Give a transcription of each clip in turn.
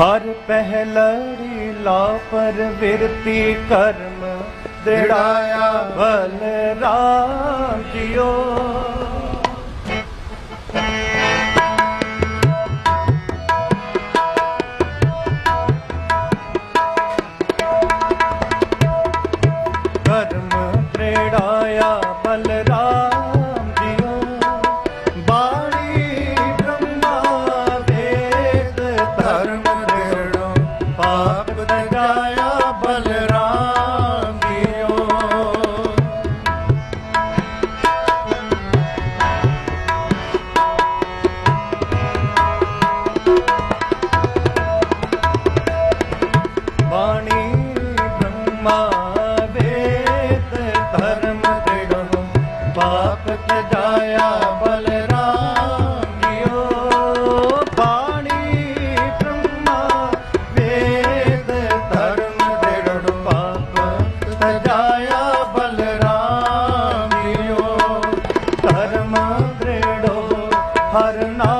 ਹਰ ਪਹਿਲੜੀ ਲਾ ਪਰ ਵਿਰਤੀ ਕਰਮ ਦਿੜਾਇਆ ਬਲ ਰਾਮ ਕਰਮ ਦਿੜਾਇਆ ਬਲ ਆਪ ਜਗਾਇਆ ਬਲਰਾਮਿਓ ਧਰਮ ਦੇੜ ਪਾਪ ਸਜਾਇਆ ਬਲਰਾਮਿਓ ਧਰਮ ਦ੍ਰਿੜੋ ਹਰ ਨਾਮ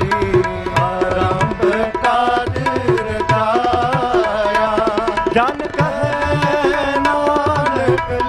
Thank you.